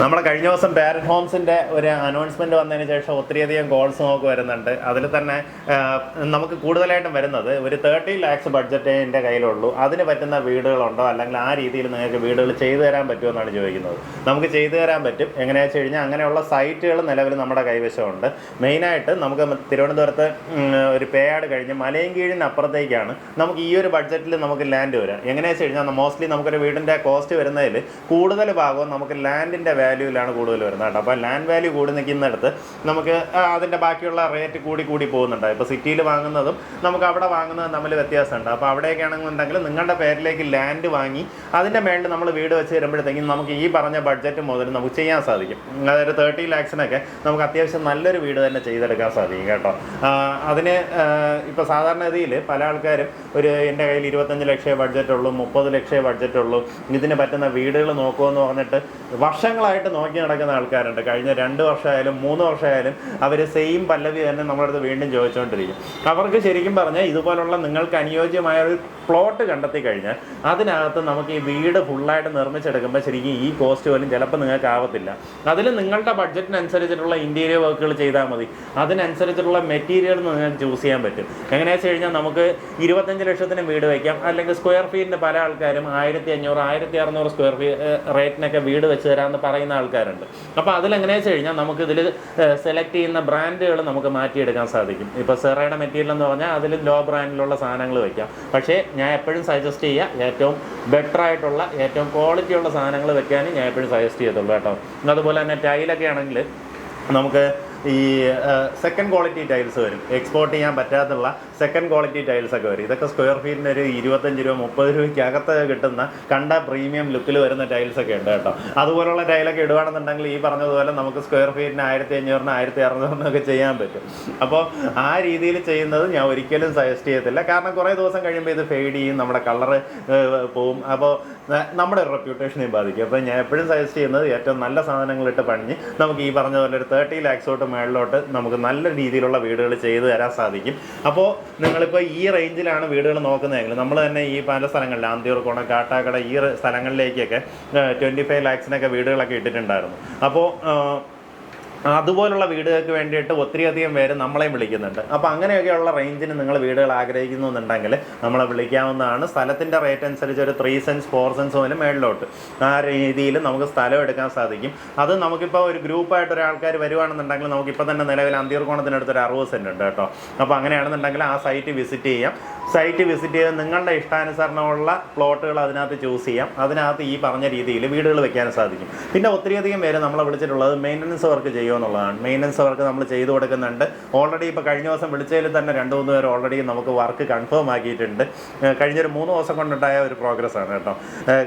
നമ്മുടെ കഴിഞ്ഞ ദിവസം പാരറ്റ് ഹോംസിന്റെ ഒരു അനൗൺസ്മെന്റ് വന്നതിന് ശേഷം ഒത്തിരിയധികം കോൾസ് നമുക്ക് വരുന്നുണ്ട്. അതിൽ തന്നെ നമുക്ക് കൂടുതലായിട്ടും വരുന്നത് ഒരു തേർട്ടി ലാക്സ് ബഡ്ജറ്റ് എന്റെ കയ്യിലുള്ളൂ. അതിന് പറ്റുന്ന വീടുകളുണ്ടോ? അല്ലെങ്കിൽ ആ രീതിയിൽ നിങ്ങൾക്ക് വീടുകൾ ചെയ്തു തരാൻ പറ്റുമോ എന്നാണ് ചോദിക്കുന്നത്. നമുക്ക് ചെയ്തു തരാൻ പറ്റും. എങ്ങനെയാണെന്ന് വെച്ച് കഴിഞ്ഞാൽ അങ്ങനെയുള്ള സൈറ്റുകൾ നിലവിൽ നമ്മുടെ കൈവശമുണ്ട്. മെയിനായിട്ട് നമുക്ക് തിരുവനന്തപുരത്ത് ഒരു പേയാട് കഴിഞ്ഞ് മലയും കീഴിന് അപ്പുറത്തേക്കാണ് നമുക്ക് ഈ ഒരു ബഡ്ജറ്റിൽ നമുക്ക് ലാൻഡ് വരാം. എങ്ങനെയാണെന്ന് വെച്ച് കഴിഞ്ഞാൽ മോസ്റ്റ്ലി നമുക്കൊരു വീടിന്റെ കോസ്റ്റ് വരുന്നതിൽ കൂടുതൽ ഭാഗവും നമുക്ക് ലാൻഡിന്റെ വാല്യൂവിലാണ് കൂടുതൽ വരുന്നത് കേട്ടോ. അപ്പോൾ ലാൻഡ് വാല്യൂ കൂടി നിൽക്കുന്നിടത്ത് നമുക്ക് അതിന്റെ ബാക്കിയുള്ള റേറ്റ് കൂടി കൂടി പോകുന്നുണ്ട്. ഇപ്പോൾ സിറ്റിയിൽ വാങ്ങുന്നതും നമുക്ക് അവിടെ വാങ്ങുന്നതും തമ്മിൽ വ്യത്യാസമുണ്ട്. അപ്പോൾ അവിടെയൊക്കെയാണെന്നുണ്ടെങ്കിൽ നിങ്ങളുടെ പേരിലേക്ക് ലാൻഡ് വാങ്ങി അതിന്റെ മേളിൽ നമ്മൾ വീട് വെച്ച് തരുമ്പോഴത്തേക്കും നമുക്ക് ഈ പറഞ്ഞ ബഡ്ജറ്റ് മുതൽ നമുക്ക് ചെയ്യാൻ സാധിക്കും. അതായത് തേർട്ടി ലാക്സിനൊക്കെ നമുക്ക് അത്യാവശ്യം നല്ലൊരു വീട് തന്നെ ചെയ്തെടുക്കാൻ സാധിക്കും കേട്ടോ. അതിന് ഇപ്പോൾ സാധാരണഗതിയിൽ പല ആൾക്കാരും ഒരു എന്റെ കയ്യിൽ ഇരുപത്തഞ്ച് ലക്ഷേ ബഡ്ജറ്റ് ഉള്ളൂ മുപ്പത് ലക്ഷേ ബഡ്ജറ്റ് ഉള്ളൂ. ഇതിന് പറ്റുന്ന വീടുകൾ നോക്കുമെന്ന് പറഞ്ഞിട്ട് വർഷങ്ങളായിട്ട് നോക്കി നടക്കുന്ന ആൾക്കാരുണ്ട്. കഴിഞ്ഞ രണ്ട് വർഷമായാലും മൂന്ന് വർഷമായാലും അവർ സെയിം പല്ലവി തന്നെ നമ്മുടെ അടുത്ത് വീണ്ടും ചോദിച്ചുകൊണ്ടിരിക്കും അവർക്ക് ശരിക്കും പറഞ്ഞാൽ ഇതുപോലുള്ള നിങ്ങൾക്ക് അനുയോജ്യമായ ഒരു പ്ലോട്ട് കണ്ടെത്തി കഴിഞ്ഞാൽ അതിനകത്ത് നമുക്ക് ഈ വീട് ഫുള്ളായിട്ട് നിർമ്മിച്ചെടുക്കുമ്പോൾ ശരിക്കും ഈ കോസ്റ്റ് പോലും ചിലപ്പോൾ നിങ്ങൾക്ക് ആവത്തില്ല. അതിൽ നിങ്ങളുടെ ബഡ്ജറ്റിനനുസരിച്ചിട്ടുള്ള ഇന്റീരിയർ വർക്കുകൾ ചെയ്താൽ മതി. അതിനനുസരിച്ചിട്ടുള്ള മെറ്റീരിയൽ നിങ്ങൾക്ക് ചൂസ് ചെയ്യാൻ പറ്റും. എങ്ങനെയാണെന്ന് വെച്ച് കഴിഞ്ഞാൽ നമുക്ക് ഇരുപത്തഞ്ച് ലക്ഷത്തിന് വീട് വയ്ക്കാം അല്ലെങ്കിൽ സ്ക്വയർ ഫീറ്റിന് പല ആൾക്കാരും ആയിരത്തി അഞ്ഞൂറ് ആയിരത്തി അറുന്നൂറ് സ്ക്വയർ ഫീ റേറ്റിനൊക്കെ വീട് വെച്ച് തരാമെന്ന് പറയുന്ന ആൾക്കാരുണ്ട്. അപ്പോൾ അതിലെങ്ങനെയാണെന്ന് വെച്ച് കഴിഞ്ഞാൽ നമുക്ക് ഇതിൽ സെലക്ട് ചെയ്യുന്ന ബ്രാൻഡുകൾ നമുക്ക് മാറ്റിയെടുക്കാൻ സാധിക്കും. ഇപ്പോൾ സെറയുടെ മെറ്റീരിയൽ എന്ന് പറഞ്ഞാൽ അതിൽ ലോ ബ്രാൻഡിലുള്ള സാധനങ്ങൾ വയ്ക്കാം പക്ഷേ ഞാൻ എപ്പോഴും സജസ്റ്റ് ചെയ്യുക ഏറ്റവും ബെറ്റർ ആയിട്ടുള്ള ഏറ്റവും ക്വാളിറ്റി ഉള്ള സാധനങ്ങൾ വെക്കാനും ഞാൻ എപ്പോഴും സജസ്റ്റ് ചെയ്യത്തുള്ളൂ കേട്ടോ. അതുപോലെ തന്നെ ടൈലൊക്കെ ആണെങ്കിൽ നമുക്ക് ഈ സെക്കൻഡ് ക്വാളിറ്റി ടൈൽസ് വരും. എക്സ്പോർട്ട് ചെയ്യാൻ പറ്റാത്തുള്ള സെക്കൻഡ് ക്വാളിറ്റി ടൈൽസ് ഒക്കെ വരും. ഇതൊക്കെ സ്ക്വയർ ഫീറ്റിന് ഒരു ഇരുപത്തഞ്ച് രൂപ മുപ്പത് രൂപയ്ക്ക് അകത്ത് കിട്ടുന്ന കണ്ട പ്രീമിയം ലുക്കിൽ വരുന്ന ടൈൽസ് ഒക്കെ ഉണ്ട് കേട്ടോ. അതുപോലുള്ള ടൈലൊക്കെ ഇടുവാണെന്നുണ്ടെങ്കിൽ ഈ പറഞ്ഞതുപോലെ നമുക്ക് സ്ക്വയർ ഫീറ്റിന് ആയിരത്തി അഞ്ഞൂറിന് ആയിരത്തി അറുന്നൂറിനൊക്കെ ചെയ്യാൻ പറ്റും. അപ്പോൾ ആ രീതിയിൽ ചെയ്യുന്നത് ഞാൻ ഒരിക്കലും സജസ്റ്റ് ചെയ്യത്തില്ല. കാരണം കുറേ ദിവസം കഴിയുമ്പോൾ ഇത് ഫെയ്ഡ് ചെയ്യും നമ്മുടെ കളറ് പോവും. അപ്പോൾ നമ്മുടെ റെപ്യൂട്ടേഷനെയും ബാധിക്കും. അപ്പോൾ ഞാൻ എപ്പോഴും സജസ്റ്റ് ചെയ്യുന്നത് ഏറ്റവും നല്ല സാധനങ്ങളിട്ട് പണിഞ്ഞ് നമുക്ക് ഈ പറഞ്ഞതുപോലെ പോലെ ഒരു തേർട്ടി ലാക്സോട്ട് മേളിലോട്ട് നമുക്ക് നല്ല രീതിയിലുള്ള വീടുകൾ ചെയ്തു തരാൻ സാധിക്കും. അപ്പോൾ നിങ്ങളിപ്പോൾ ഈ റേഞ്ചിലാണ് വീടുകൾ നോക്കുന്നതെങ്കിൽ നമ്മൾ തന്നെ ഈ പല സ്ഥലങ്ങളിൽ ആന്തിയൂർക്കോണം കാട്ടാക്കട ഈ സ്ഥലങ്ങളിലേക്കൊക്കെ ട്വന്റി ഫൈവ് ലാക്സിനൊക്കെ വീടുകളൊക്കെ ഇട്ടിട്ടുണ്ടായിരുന്നു. അപ്പോൾ അതുപോലുള്ള വീടുകൾക്ക് വേണ്ടിയിട്ട് ഒത്തിരിയധികം പേര് നമ്മളെയും വിളിക്കുന്നുണ്ട്. അപ്പോൾ അങ്ങനെയൊക്കെയുള്ള റേഞ്ചിന് നിങ്ങൾ വീടുകൾ ആഗ്രഹിക്കുന്നു എന്നുണ്ടെങ്കിൽ നമ്മളെ വിളിക്കാവുന്നതാണ്. സ്ഥലത്തിന്റെ റേറ്റ് അനുസരിച്ച് ഒരു ത്രീ സെൻസ് ഫോർ സെൻസ് മുതൽ മേളിലോട്ട്. ആ രീതിയിൽ നമുക്ക് സ്ഥലം എടുക്കാൻ സാധിക്കും. അത് നമുക്കിപ്പോൾ ഒരു ഗ്രൂപ്പായിട്ട് ഒരാൾക്കാർ വരുവാണെന്നുണ്ടെങ്കിൽ നമുക്കിപ്പോൾ തന്നെ നിലവിൽ അന്തിയൂർക്കോണത്തിനടുത്ത് ഒരു അറുപത് സെന്റ് ഉണ്ട് കേട്ടോ. അപ്പോൾ അങ്ങനെയാണെന്നുണ്ടെങ്കിൽ ആ സൈറ്റ് വിസിറ്റ് ചെയ്യാം. സൈറ്റ് വിസിറ്റ് ചെയ്ത് നിങ്ങളുടെ ഇഷ്ടാനുസരണമുള്ള പ്ലോട്ടുകൾ അതിനകത്ത് ചൂസ് ചെയ്യാം. അതിനകത്ത് ഈ പറഞ്ഞ രീതിയിൽ വീടുകൾ വെക്കാൻ സാധിക്കും. പിന്നെ ഒത്തിരിയധികം പേര് നമ്മളെ വിളിച്ചിട്ടുള്ളത് മെയിന്റനൻസ് വർക്ക് ചെയ്യുക എന്നുള്ളതാണ്. മെയിന്റനൻസ് വർക്ക് നമ്മൾ ചെയ്തു കൊടുക്കുന്നുണ്ട്. ഓൾറെഡി ഇപ്പോൾ കഴിഞ്ഞ ദിവസം വിളിച്ചതിൽ തന്നെ രണ്ട് മൂന്ന് പേർ ഓൾറെഡി നമുക്ക് വർക്ക് കൺഫേം ആക്കിയിട്ടുണ്ട്. കഴിഞ്ഞൊരു മൂന്ന് ദിവസം കൊണ്ടുണ്ടായ ഒരു പ്രോഗ്രസ് ആണ് കേട്ടോ.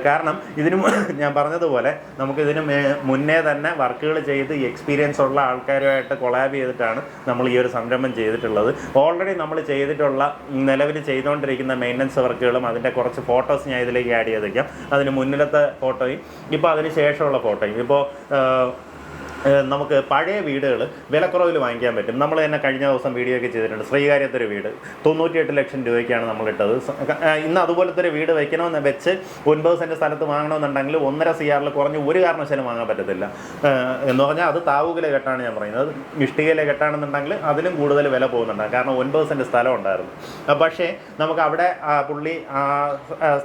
കാരണം ഇതിന് ഞാൻ പറഞ്ഞതുപോലെ നമുക്ക് ഇതിന് മുന്നേ തന്നെ വർക്കുകൾ ചെയ്ത് എക്സ്പീരിയൻസ് ഉള്ള ആൾക്കാരുമായിട്ട് കൊളാബ് ചെയ്തിട്ടാണ് നമ്മൾ ഈ ഒരു സംരംഭം ചെയ്തിട്ടുള്ളത്. ഓൾറെഡി നമ്മൾ ചെയ്തിട്ടുള്ള നിലവിൽ ചെയ്തുകൊണ്ടിരിക്കുന്ന മെയിന്റനൻസ് വർക്കുകളും അതിന്റെ കുറച്ച് ഫോട്ടോസ് ഞാൻ ഇതിലേക്ക് ആഡ് ചെയ്തേക്കാം. അതിന് മുന്നിലത്തെ ഫോട്ടോയും ഇപ്പോൾ അതിന് ശേഷമുള്ള ഫോട്ടോയും ഇപ്പോൾ നമുക്ക് പഴയ വീടുകൾ വിലക്കുറവിൽ വാങ്ങിക്കാൻ പറ്റും. നമ്മൾ തന്നെ കഴിഞ്ഞ ദിവസം വീഡിയോ ഒക്കെ ചെയ്തിട്ടുണ്ട്. ശ്രീകാര്യത്തൊരു വീട്. തൊണ്ണൂറ്റിയെട്ട് ലക്ഷം രൂപയ്ക്കാണ് നമ്മൾ ഇട്ടത് ഇന്ന് അതുപോലത്തെ ഒരു വീട് വയ്ക്കണമെന്ന് വെച്ച് ഒൻപത് സെന്റ് സ്ഥലത്ത് വാങ്ങണമെന്നുണ്ടെങ്കിൽ ഒന്നര സി ആറിൽ കുറഞ്ഞ് ഒരു കാരണവശാലും വാങ്ങാൻ പറ്റത്തില്ല. എന്ന് പറഞ്ഞാൽ അത് താവൂകിലെ കെട്ടാണ് ഞാൻ പറയുന്നത്. ഇഷ്ടികയിലെ കെട്ടാണെന്നുണ്ടെങ്കിൽ അതിലും കൂടുതൽ വില പോകുന്നുണ്ടാകും കാരണം ഒൻപത് സെന്റ് സ്ഥലം ഉണ്ടായിരുന്നു. പക്ഷേ നമുക്ക് അവിടെ പുള്ളി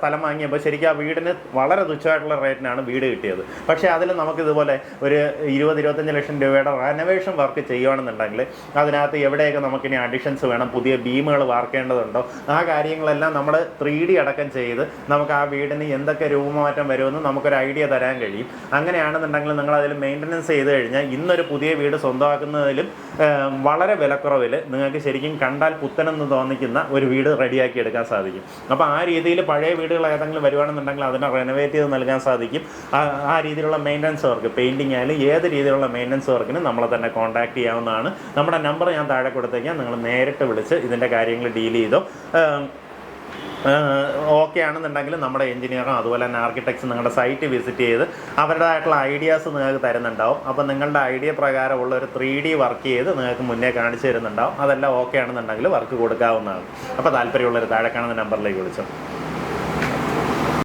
സ്ഥലം വാങ്ങിയപ്പോൾ ശരിക്കും ആ വീടിന് വളരെ തുച്ഛമായിട്ടുള്ള റേറ്റിനാണ് വീട് കിട്ടിയത്. പക്ഷേ അതിൽ നമുക്ക് ഇതുപോലെ ഒരു ഇരുപത് ഇരുപത്തഞ്ച് ലക്ഷം രൂപയുടെ റെനോവേഷൻ വർക്ക് ചെയ്യുകയാണെന്നുണ്ടെങ്കിൽ അതിനകത്ത് എവിടെയൊക്കെ നമുക്കിനി അഡിഷൻസ് വേണം പുതിയ ബീമുകൾ വാർക്കേണ്ടതുണ്ടോ ആ കാര്യങ്ങളെല്ലാം നമ്മൾ ത്രീ ഡി അടക്കം ചെയ്ത് നമുക്ക് ആ വീടിന് എന്തൊക്കെ രൂപമാറ്റം വരുമെന്ന് നമുക്കൊരു ഐഡിയ തരാൻ കഴിയും. അങ്ങനെയാണെന്നുണ്ടെങ്കിൽ നിങ്ങൾ അതിൽ മെയിന്റനൻസ് ചെയ്ത് കഴിഞ്ഞാൽ ഇന്നൊരു പുതിയ വീട് സ്വന്തമാക്കുന്നതിലും വളരെ വിലക്കുറവിൽ നിങ്ങൾക്ക് ശരിക്കും കണ്ടാൽ പുത്തനെന്ന് തോന്നിക്കുന്ന ഒരു വീട് റെഡിയാക്കി എടുക്കാൻ സാധിക്കും. അപ്പോൾ ആ രീതിയിൽ പഴയ വീടുകൾ ഏതെങ്കിലും വരുവാണെന്നുണ്ടെങ്കിൽ അതിനെ റെനോവേറ്റ് ചെയ്ത് നൽകാൻ സാധിക്കും. ആ ആ രീതിയിലുള്ള മെയിന്റനൻസ് വർക്ക് പെയിന്റിങ് ആയാലും ഏത് രീതിയിലുള്ള മെയിന്റനൻസ് വർക്കിന് നമ്മളെ തന്നെ കോൺടാക്ട് ചെയ്യാവുന്നതാണ്. നമ്മുടെ നമ്പർ ഞാൻ താഴെ കൊടുത്തേക്കാം. നിങ്ങൾ നേരിട്ട് വിളിച്ച് ഇതിന്റെ കാര്യങ്ങൾ ഡീൽ ചെയ്തോ. ഓക്കെ ആണെന്നുണ്ടെങ്കിൽ നമ്മുടെ എഞ്ചിനീയറും അതുപോലെ തന്നെ ആർക്കിടെക്ട്സ് നിങ്ങളുടെ സൈറ്റ് വിസിറ്റ് ചെയ്ത് അവരുടേതായിട്ടുള്ള ഐഡിയാസ് നിങ്ങൾക്ക് തരുന്നുണ്ടാവും. അപ്പോൾ നിങ്ങളുടെ ഐഡിയ പ്രകാരമുള്ള ഒരു ത്രീ ഡി വർക്ക് ചെയ്ത് നിങ്ങൾക്ക് മുന്നേ കാണിച്ചു തരുന്നുണ്ടാവും. അതെല്ലാം ഓക്കെ ആണെന്നുണ്ടെങ്കിൽ വർക്ക് കൊടുക്കാവുന്നതാണ്. അപ്പോൾ താല്പര്യമുള്ളൊരു താഴെ കാണുന്ന നമ്പറിലേക്ക് വിളിച്ചോ.